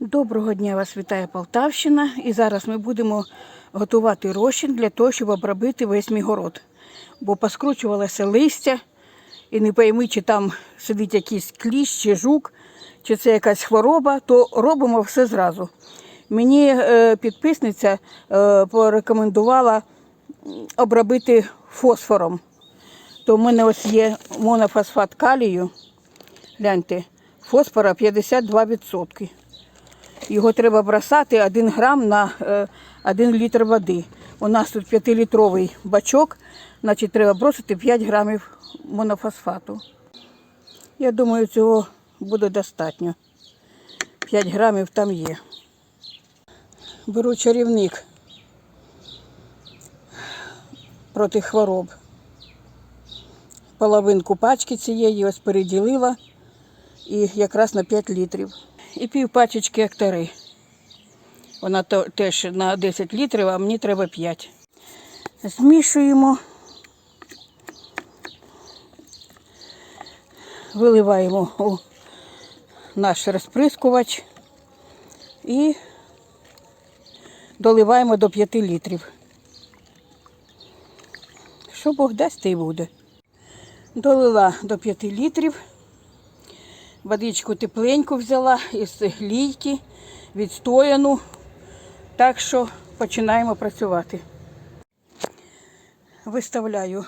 Доброго дня вас вітає Полтавщина. І зараз ми будемо готувати розчин для того, щоб обробити весь мій город. Бо поскручувалося листя, і не пойми, чи там сидить якийсь кліщ чи жук, чи це якась хвороба, то робимо все зразу. Мені е, підписниця е, порекомендувала обробити фосфором. То в мене ось є монофосфат калію. Гляньте, фосфора 52%. Його треба бросати 1 грам на е, 1 літр води. У нас тут 5-літровий бачок, значить треба бросити 5 грамів монофосфату. Я думаю, цього буде достатньо. 5 грамів там є. Беру чарівник проти хвороб. Половинку пачки цієї ось переділила і якраз на 5 літрів. І пів пачечки. Вона теж на 10 літрів, а мені треба 5. Змішуємо, виливаємо у наш розприскувач і доливаємо до 5 літрів. Що Бог дасть, те й буде. Долила до 5 літрів. Водичку тепленьку взяла із лійки, відстояну. Так що починаємо працювати. Виставляю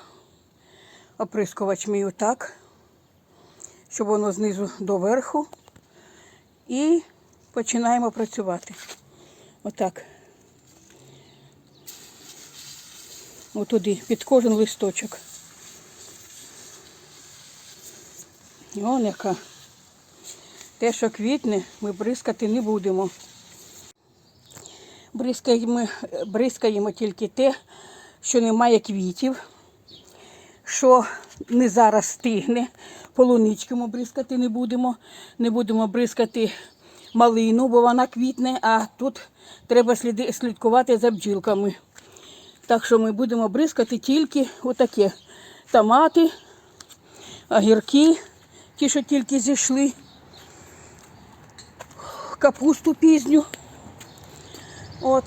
оприскувач мій отак, щоб воно знизу до верху. І починаємо працювати. Отак. Отуди, під кожен листочок. І он яка. Те, що квітне, ми бризкати не будемо. Бризкаємо, бризкаємо тільки те, що немає квітів, що не зараз стигне. Полунички ми бризкати не будемо. Не будемо бризкати малину, бо вона квітне, а тут треба слідкувати за бджілками. Так що ми будемо бризкати тільки отаке. Томати, огірки, ті, що тільки зійшли капусту пізню. От.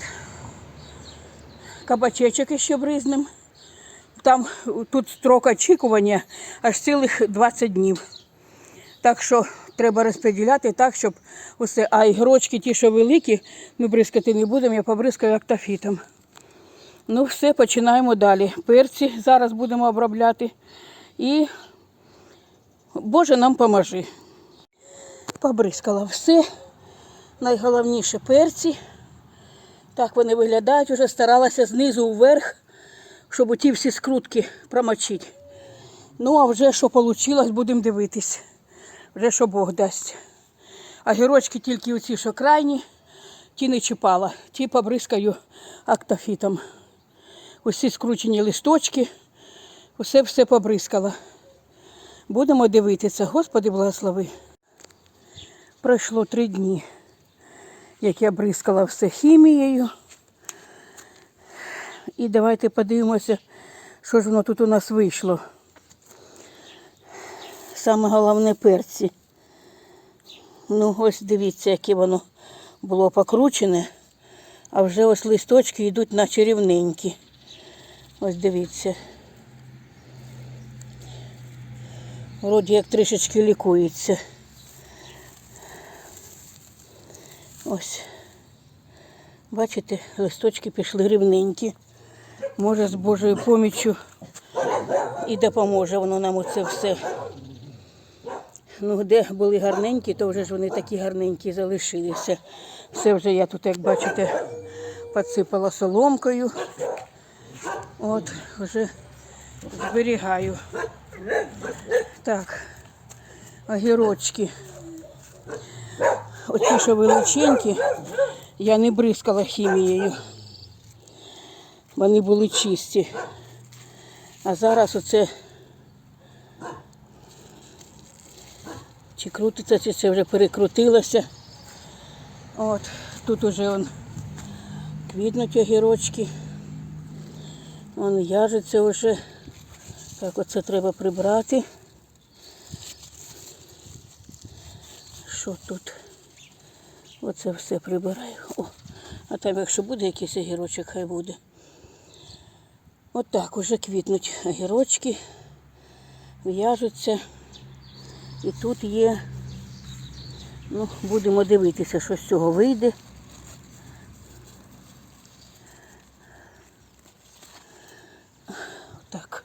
Кабачечок ще бризнем. Там тут строк очікування аж цілих 20 днів. Так що треба розподіляти так, щоб усе. А ігрочки, ті, що великі, ми бризкати не будемо, я побризкаю актофітом. Ну, все, починаємо далі. Перці зараз будемо обробляти. І Боже нам поможи. Побризкала все. Найголовніше перці. Так вони виглядають, вже старалася знизу вверх, щоб ті всі скрутки промочити. Ну, а вже що вийшло, будемо дивитись. Вже що Бог дасть. А гірочки тільки оці, що крайні, ті не чіпала. Ті побризкаю актофітом. Усі скручені листочки, усе все побризкала. Будемо дивитися. Господи, благослови. Пройшло три дні як я бризкала все хімією. І давайте подивимося, що ж воно тут у нас вийшло. Саме головне перці. Ну, ось дивіться, яке воно було покручене, а вже ось листочки йдуть наче рівненькі. Ось дивіться. Вроді як трішечки лікується. Ось. Бачите, листочки пішли рівненькі. Може, з Божою поміччю і допоможе воно нам оце все. Ну, де були гарненькі, то вже ж вони такі гарненькі залишилися. Все вже я тут, як бачите, підсипала соломкою. От, вже зберігаю. Так, огірочки. Оці, що величенькі, я не бризкала хімією. Вони були чисті. А зараз оце чи крутиться, чи це вже перекрутилося. От, тут уже он квітнуть огірочки. Вон в'яжеться вже. Так, оце треба прибрати. Що тут? Оце все прибираю. О, а там, якщо буде якийсь огірочок, хай буде. Отак уже квітнуть огірочки, в'яжуться. І тут є, ну, будемо дивитися, що з цього вийде. Так.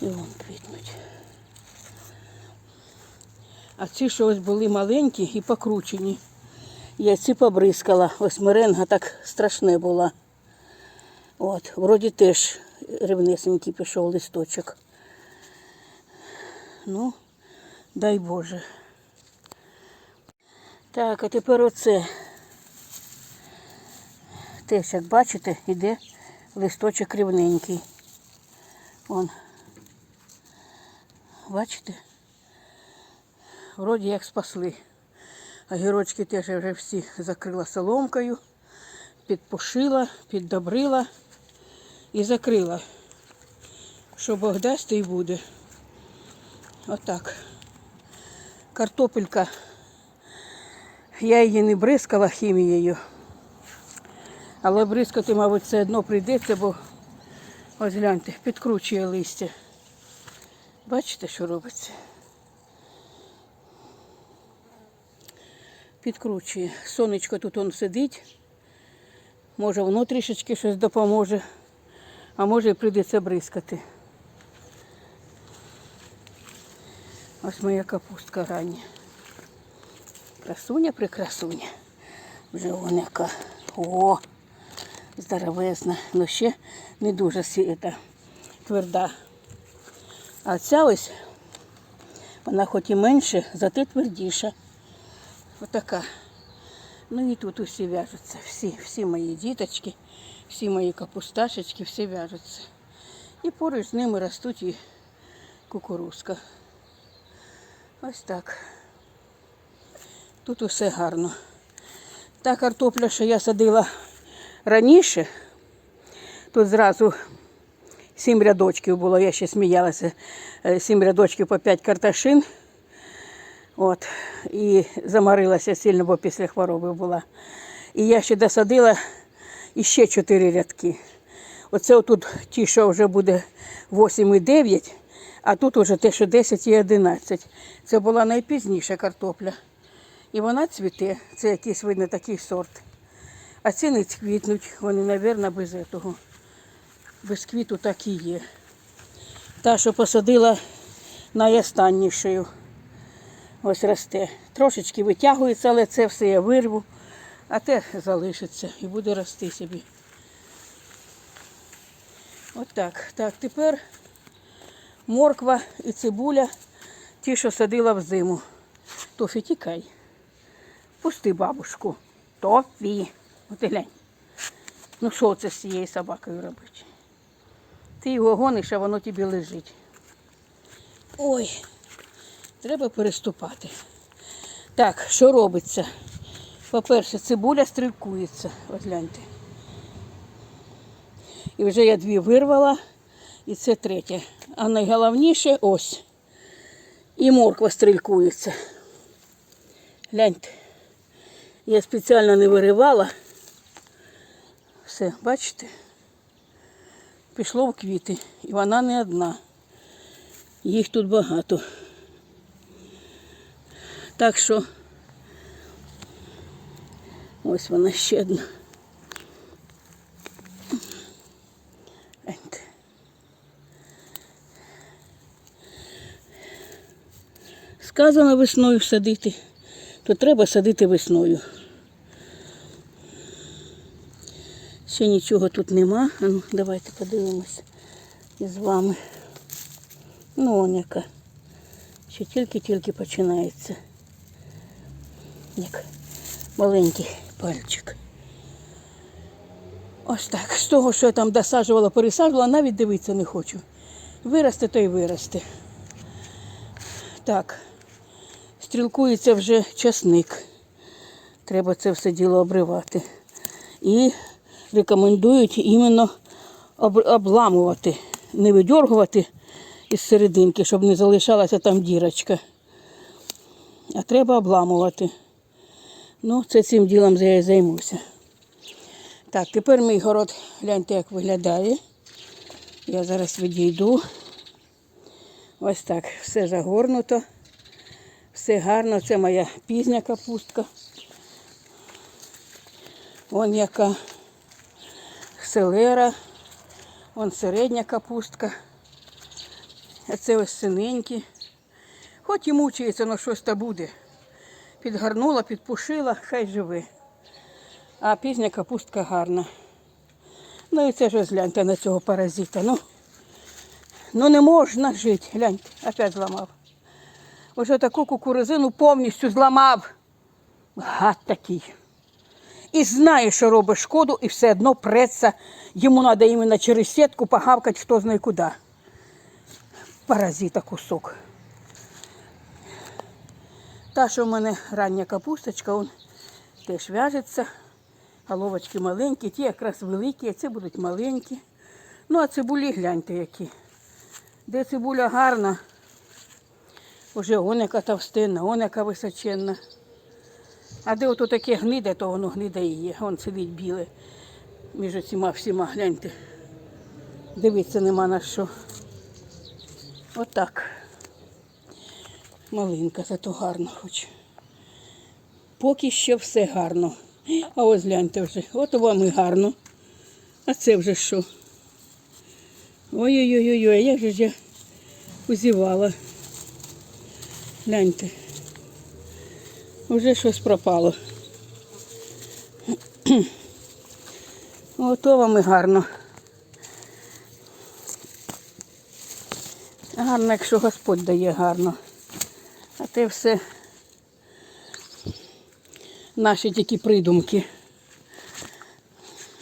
І вон квітнуть. А ці що ось були маленькі і покручені. Я ці побризкала. Ось меренга так страшне була. От, вроді теж рівнесенький пішов листочок. Ну, дай Боже. Так, а тепер оце. Теж, як бачите, іде листочок рівненький. Вон. Бачите? Вроді як спасли. Огірочки теж вже всі закрила соломкою, підпушила, піддобрила і закрила. Що Бог дасть, то й буде. Отак. Картопелька. Я її не бризкала хімією. Але бризкати, мабуть, все одно прийдеться, бо ось гляньте, підкручує листя. Бачите, що робиться? Підкручує. Сонечко тут он сидить. Може воно трішечки щось допоможе, а може і прийдеться бризкати. Ось моя капустка рання. Красуня прикрасуня. Вже вон яка. О, здоровезна. Ну ще не дуже сі- ета, тверда. А ця ось, вона хоч і менше, зате твердіша. Отака. Ну і тут усі в'яжуться. Всі, всі мої діточки, всі мої капусташечки, всі в'яжуться. І поруч з ними ростуть і кукурузка. Ось так. Тут усе гарно. Та картопля, що я садила раніше, тут зразу сім рядочків було, я ще сміялася, е, сім рядочків по п'ять карташин. От. І замарилася сильно, бо після хвороби була. І я ще досадила іще чотири рядки. Оце отут ті, що вже буде 8 і 9, а тут уже те, що 10 і 11. Це була найпізніша картопля. І вона цвіте, це якийсь видно такий сорт. А ці не цвітнуть, вони, мабуть, без того. Без квіту так і є. Та, що посадила найостаннішою. Ось росте. Трошечки витягується, але це все я вирву, а те залишиться і буде рости собі. От так. Так, тепер морква і цибуля, ті, що садила в зиму. Тофі, тікай. Пусти бабушку. Тофі. От глянь. Ну що це з цією собакою робити? Ти його гониш, а воно тобі лежить. Ой. Треба переступати. Так, що робиться? По-перше, цибуля стрілкується. Ось гляньте. І вже я дві вирвала, і це третє. А найголовніше ось. І морква стрількується. Гляньте. Я спеціально не виривала. Все, бачите? Пішло в квіти. І вона не одна. Їх тут багато. Так що ось вона ще одна. Сказано весною садити, то треба садити весною. Ще нічого тут нема. Ну, давайте подивимось із вами. Ну, он яка. Ще тільки-тільки починається. Як маленький пальчик. Ось так. З того, що я там досаджувала, пересаджувала, навіть дивитися не хочу. Виросте, то й виросте. Так. Стрілкується вже часник. Треба це все діло обривати. І рекомендують іменно обламувати, не видьоргувати із серединки, щоб не залишалася там дірочка. а треба обламувати. Ну, це цим ділом я і займуся. Так, тепер мій город, гляньте, як виглядає. Я зараз відійду. Ось так, все загорнуто. Все гарно. Це моя пізня капустка. Вон яка селера, вон середня капустка. А це ось синенькі. Хоч і мучається, але щось та буде. Підгарнула, підпушила, хай живе. А пізня капустка гарна. Ну і це ж гляньте на цього паразита. Ну, ну не можна жити. Гляньте, опять зламав. Ось таку кукурузину повністю зламав. Гад такий. І знає, що робить шкоду, і все одно преться. Йому треба іменно через сітку погавкати, хто знає куди. Паразита кусок. Та, що в мене рання капусточка, он теж в'яжеться. Головочки маленькі, ті якраз великі, а ці будуть маленькі. Ну, а цибулі гляньте які. Де цибуля гарна, Уже он яка товстинна, он яка височенна. А де ото таке гниде, то воно гниде і є. Вон сидить біле між цими всіма, гляньте. Дивіться нема на що. Отак. Малинка, зато гарно хоч. Поки що все гарно. А ось гляньте вже, от вам і гарно. А це вже що? Ой-ой-ой, як же ж я узівала. Гляньте. Вже щось пропало. Ото вам і гарно. Гарно, якщо Господь дає гарно. А те все наші тільки придумки.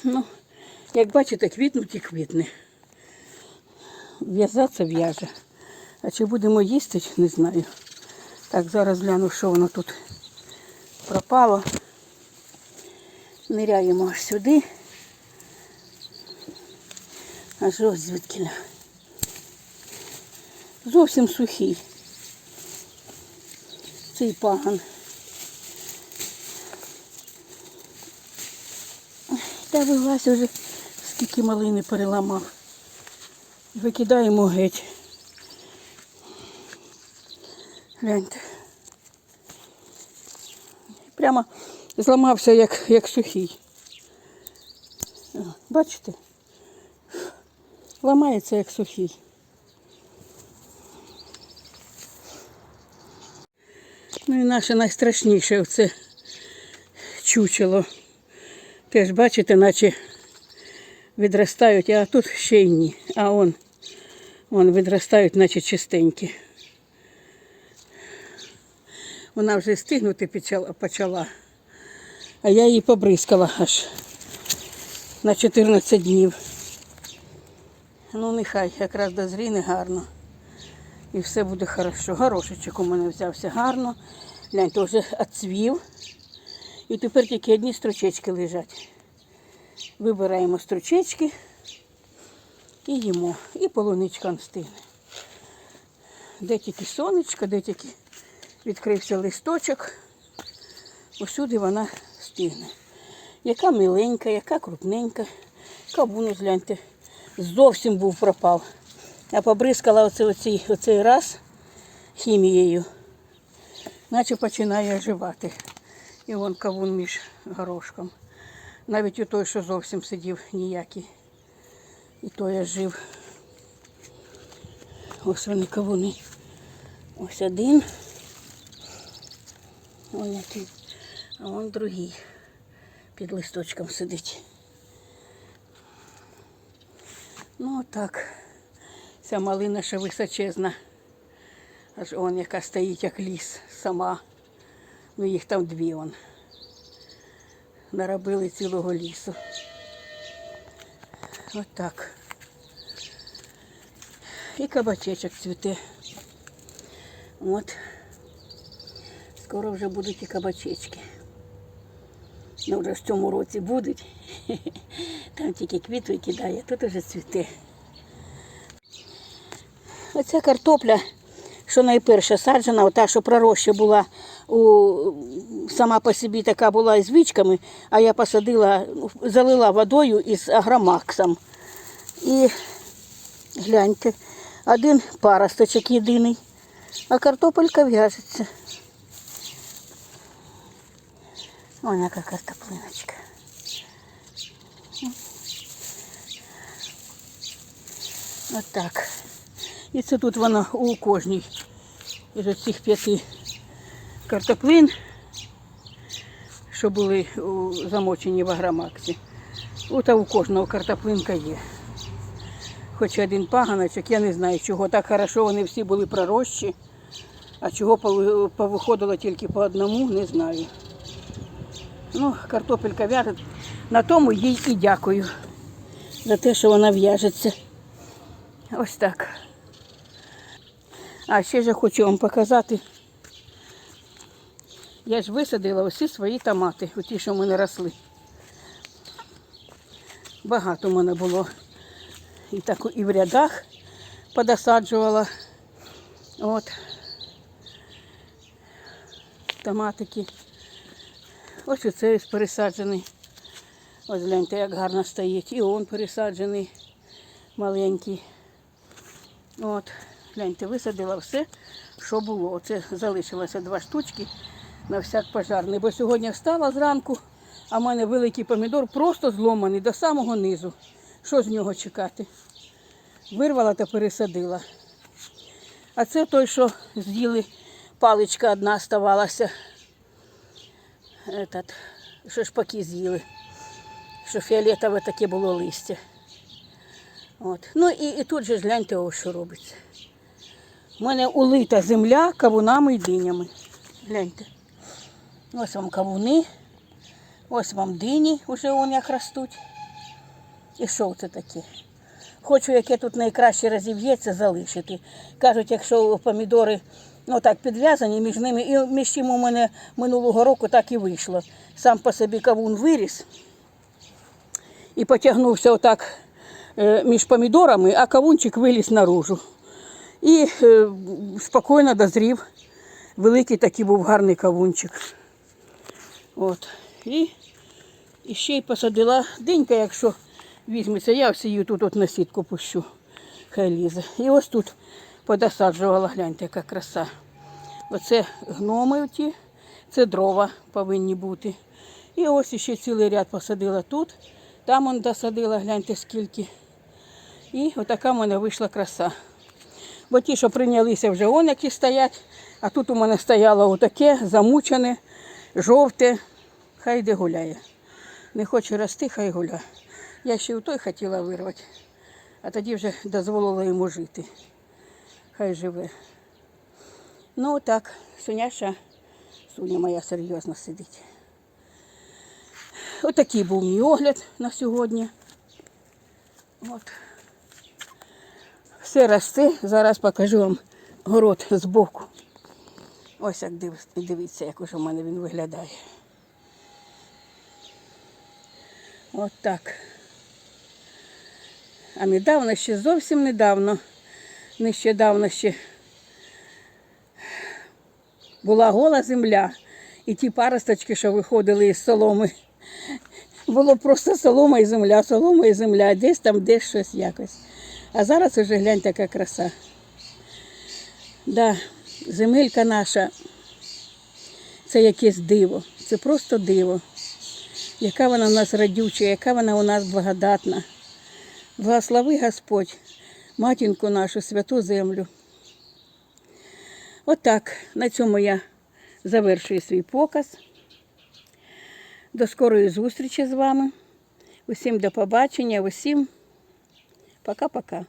Ну, як бачите, квітнуть і квітне. В'язатися в'яже. А чи будемо їсти, не знаю. Так, зараз гляну, що воно тут пропало. Ниряємо аж сюди. Аж ось звідкіля. Зовсім сухий. Цей паган. Та вилазь уже, скільки малини переламав. Викидаємо геть. Гляньте. Прямо зламався, як, як сухий. Бачите? Ламається, як сухий. Ну і наше найстрашніше оце чучело. Теж бачите, наче відростають, а тут ще й ні. А он, он відростають, наче чистенькі. Вона вже стигнути почала, почала. А я її побризкала аж на 14 днів. Ну нехай якраз дозріне гарно. І все буде хорошо. Горошечок у мене взявся гарно. Гляньте, вже відцвів. І тепер тільки одні стручечки лежать. Вибираємо стручечки і їмо. І полуничка стигне. Де тільки сонечко, де тільки відкрився листочок. Усюди вона стигне. Яка миленька, яка крупненька. Кавуну гляньте. Зовсім був пропав. Я побризкала оце, оцей, оцей раз хімією, наче починає оживати. І вон кавун між горошком. Навіть і той, що зовсім сидів ніякий. І той я жив. Ось вони кавуни. Ось один. Ось який. А вон другий. Під листочком сидить. Ну так. Ця малина ще височезна. Аж он яка стоїть, як ліс сама. Ну їх там дві он. Наробили цілого лісу. От так. І кабачечок цвіте. От. Скоро вже будуть і кабачечки. Ну, вже в цьому році будуть. Там тільки квіту кидає, тут вже цвіте. Оця картопля що найперше саджена, ота, що пророща була у, сама по собі така була із вічками, а я посадила, залила водою із агромаксом. І гляньте, один паросточок єдиний, а картопелька в'яжеться. Ось яка картоплиночка. Отак. І це тут вона у кожній із цих п'яти картоплин, що були замочені в агромаксі. От а у кожного картоплинка є. Хоч один паганочок, я не знаю, чого так хорошо вони всі були пророщі, а чого повиходило тільки по одному, не знаю. Ну, картопелька в'яже. На тому їй і дякую за те, що вона в'яжеться. Ось так. А ще ж я хочу вам показати. Я ж висадила усі свої томати, ті, що в мене росли. Багато в мене було. І так і в рядах подосаджувала. От. Томатики. Ось ось пересаджений. Ось гляньте, як гарно стоїть. І он пересаджений маленький. От, гляньте, висадила все, що було. Оце залишилося два штучки на всяк пожарний. Бо сьогодні встала зранку, а в мене великий помідор просто зломаний до самого низу. Що з нього чекати? Вирвала та пересадила. А це той, що з'їли, паличка одна ставалася. Этот, що шпаки з'їли. Що фіолетове таке було листя. От. Ну і, і тут же гляньте, ось що робиться. У мене улита земля кавунами і динями. Гляньте. Ось вам кавуни, ось вам дині, вже вон як ростуть. І що це таке? Хочу, яке тут найкраще розів'ється, залишити. Кажуть, якщо помідори ну, так підв'язані між ними, і між чим у мене минулого року так і вийшло. Сам по собі кавун виріс і потягнувся отак е, між помідорами, а кавунчик виліз наружу. І е, спокійно дозрів. Великий такий був гарний кавунчик. От. І, і ще й посадила денька, якщо візьметься, я ось її тут от на сітку пущу. Хай лізе. І ось тут подосаджувала, гляньте, яка краса. Оце гноми ті, це дрова повинні бути. І ось ще цілий ряд посадила тут. Там он досадила, гляньте скільки. І отака в мене вийшла краса. Бо ті, що прийнялися вже он, які стоять, а тут у мене стояло отаке, замучене, жовте. Хай де гуляє. Не хоче рости, хай гуляє. Я ще у той хотіла вирвати, а тоді вже дозволила йому жити. Хай живе. Ну так, Суняша, Суня моя серйозно сидить. Отакий був мій огляд на сьогодні. От. Все росте. Зараз покажу вам город збоку. Ось як див- дивіться, як уже в мене він виглядає. От так. А недавно ще зовсім недавно, нещодавно ще була гола земля, і ті паросточки, що виходили із соломи, було просто солома і земля, солома і земля, десь там, десь щось якось. А зараз уже гляньте, яка краса. Да, земелька наша це якесь диво, це просто диво. Яка вона у нас радюча, яка вона у нас благодатна. Благослови Господь, матінку нашу, святу землю. Отак, на цьому я завершую свій показ. До скорої зустрічі з вами. Усім до побачення, усім пока-пока.